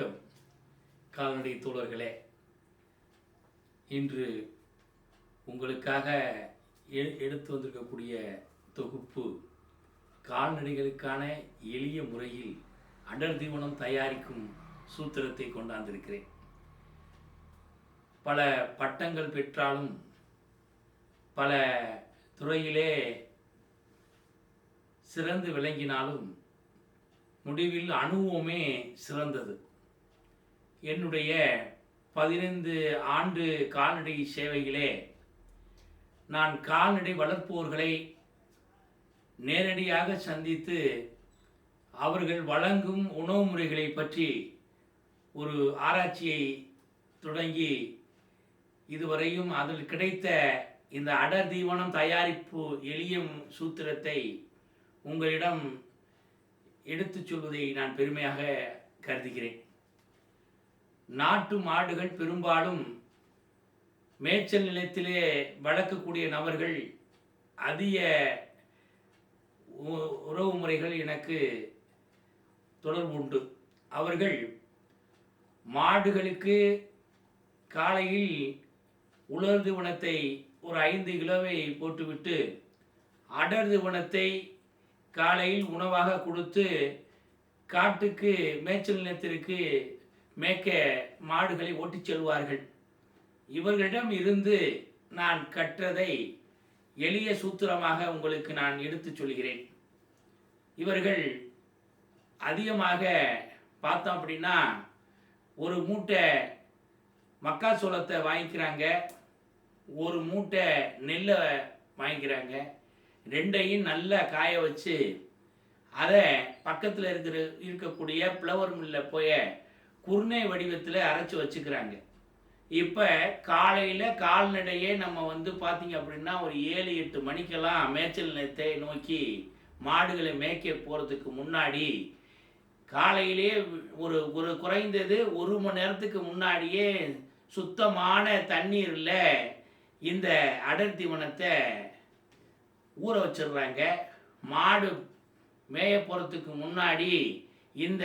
வணக்கம் கால்நடை தோழர்களே. இன்று உங்களுக்காக எ- எடுத்து வந்திருக்கக்கூடிய தொகுப்பு கால்நடைகளுக்கான எளிய முறையில் அடர் தீவனம் தயாரிக்கும் சூத்திரத்தை கொண்டாந்திருக்கிறேன். பல பட்டங்கள் பெற்றாலும் பல துறையிலே சிறந்து விளங்கினாலும் முடிவில் அனுபவமே சிறந்தது. என்னுடைய பதினைந்து ஆண்டு கால்நடை சேவையிலே நான் கால்நடை வளர்ப்போர்களை நேரடியாக சந்தித்து அவர்கள் வழங்கும் உணவு முறைகளை பற்றி ஒரு ஆராய்ச்சியை தொடங்கி இதுவரையும் அதில் கிடைத்த இந்த அடர் தீவனம் தயாரிப்பு எளிய சூத்திரத்தை உங்களிடம் எடுத்துச் சொல்வதை நான் பெருமையாக கருதுகிறேன். நாட்டு மாடுகள் பெரும்பாலும் மேய்ச்சல் நிலையத்திலே வளர்க்கக்கூடிய நபர்கள் அதிக உறவு முறைகள் எனக்கு தொடர்பு உண்டு. அவர்கள் மாடுகளுக்கு காலையில் உலர் தீவனத்தை ஒரு ஐந்து கிலோவை போட்டுவிட்டு அடர் தீவனத்தை காலையில் உணவாக கொடுத்து காட்டுக்கு மேய்ச்சல் நிலத்திற்கு மேய்க்க மாடுகளை ஓட்டிச் செல்வார்கள். இவர்களிடம் இருந்து நான் கற்றதை எளிய சூத்திரமாக உங்களுக்கு நான் எடுத்துச் சொல்கிறேன். இவர்கள் அதிகமாக பார்த்தோம் அப்படின்னா ஒரு மூட்டை மக்காச்சோளத்தை வாங்கிக்கிறாங்க ஒரு மூட்டை நெல்லை வாங்கிக்கிறாங்க ரெண்டையும் நல்லா காய வச்சு அதை பக்கத்தில் இருக்கிற இருக்கக்கூடிய ஃப்ளவர் மில்லில் போய் குருணை வடிவத்தில் அரைச்சி வச்சுக்கிறாங்க. இப்போ காலையில் கால்நடையே நம்ம வந்து பார்த்தீங்க அப்படின்னா ஒரு ஏழு எட்டு மணிக்கெல்லாம் மேய்ச்சல் நிலத்தை நோக்கி மாடுகளை மேய்க்க போகிறதுக்கு முன்னாடி காலையிலே ஒரு ஒரு குறைந்தது ஒரு மணி நேரத்துக்கு முன்னாடியே சுத்தமான தண்ணீரில் இந்த அடர் தீவனத்தை ஊற வச்சிடுறாங்க. மாடு மேய போகிறதுக்கு முன்னாடி இந்த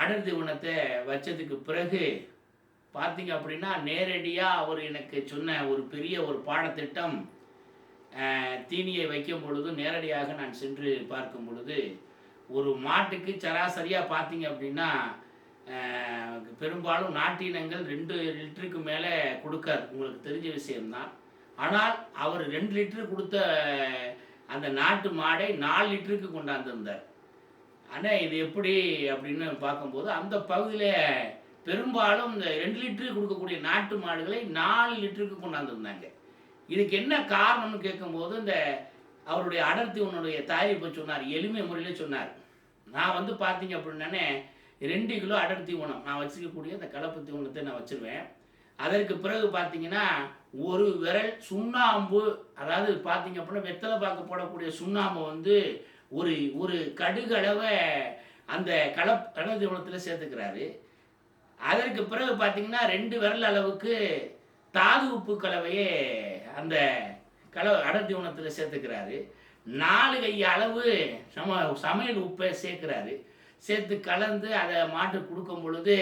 அடர் தீவனத்தை வச்சதுக்கு பிறகு பார்த்தீங்க அப்படின்னா நேரடியாக அவர் எனக்கு சொன்ன ஒரு பெரிய ஒரு பாடத்திட்டம் தீனியை வைக்கும் பொழுது நேரடியாக நான் சென்று பார்க்கும் பொழுது ஒரு மாட்டுக்கு சராசரியாக பார்த்தீங்க அப்படின்னா பெரும்பாலும் நாட்டினங்கள் ரெண்டு லிட்டருக்கு மேலே கொடுக்காது. உங்களுக்கு தெரிஞ்ச விஷயம்தான். ஆனால் அவர் ரெண்டு லிட்டரு கொடுத்த அந்த நாட்டு மாடை நாலு லிட்டருக்கு கொண்டாந்துருந்தார் ஆனால் இது எப்படி அப்படின்னு பார்க்கும்போது அந்த பகுதியில் பெரும்பாலும் இந்த ரெண்டு லிட்டருக்கு கொடுக்கக்கூடிய நாட்டு மாடுகளை நாலு லிட்டருக்கு கொண்டாந்துருந்தாங்க. இதுக்கு என்ன காரணம்னு கேட்கும்போது இந்த அவருடைய அடர்த்தி உன்னுடைய தயாரிப்பை சொன்னார் எளிமை முறையில் சொன்னார். நான் வந்து பார்த்தீங்க அப்படின்னானே ரெண்டு கிலோ அடர்த்தி உணம் நான் வச்சுக்கக்கூடிய இந்த கலப்பு தீவனத்தை நான் வச்சிருவேன். அதற்கு பிறகு பார்த்தீங்கன்னா ஒரு விரல் சுண்ணாம்பு அதாவது பார்த்தீங்க அப்படின்னா வெத்தலை பாக்கு போடக்கூடிய சுண்ணாம்பு வந்து ஒரு ஒரு கடுகளவை அந்த கலப் கடல் தீவனத்தில் சேர்த்துக்கிறாரு. அதற்கு பிறகு பார்த்தீங்கன்னா ரெண்டு விரல் அளவுக்கு தாது உப்பு கலவையே அந்த கல அடர் தீவனத்தில் சேர்த்துக்கிறாரு. நாலு கை அளவு சம சமையல் உப்பை சேர்க்குறாரு. சேர்த்து கலந்து அதை மாட்டுக்கு கொடுக்கும் பொழுது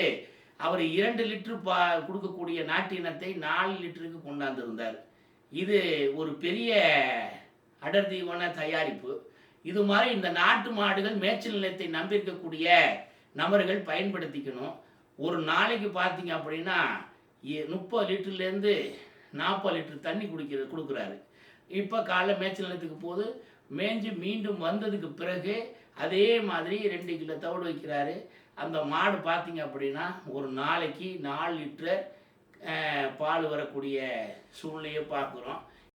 அவர் இரண்டு லிட்டரு பா கொடுக்கக்கூடிய நாட்டு இனத்தை நாலு லிட்டருக்கு கொண்டாந்துருந்தார் இது ஒரு பெரிய அடர்தீவன தயாரிப்பு. இது மாதிரி இந்த நாட்டு மாடுகள் மேய்ச்சல் நிலையத்தை நம்பியிருக்கக்கூடிய நபர்கள் பயன்படுத்திக்கணும். ஒரு நாளைக்கு பார்த்தீங்க அப்படின்னா முப்பது லிட்டர்லேருந்து நாற்பது லிட்டர் தண்ணி குடிக்கிறது கொடுக்குறாரு. இப்போ காலைல மேய்ச்சல் நிலத்துக்கு போது மேய்ஞ்சு மீண்டும் வந்ததுக்கு பிறகு அதே மாதிரி ரெண்டு கிலோ தவிடு வைக்கிறாரு. அந்த மாடு பார்த்தீங்க அப்படின்னா ஒரு நாளைக்கு நாலு லிட்டர் பால் வரக்கூடிய சூழ்நிலையை பார்க்குறோம்.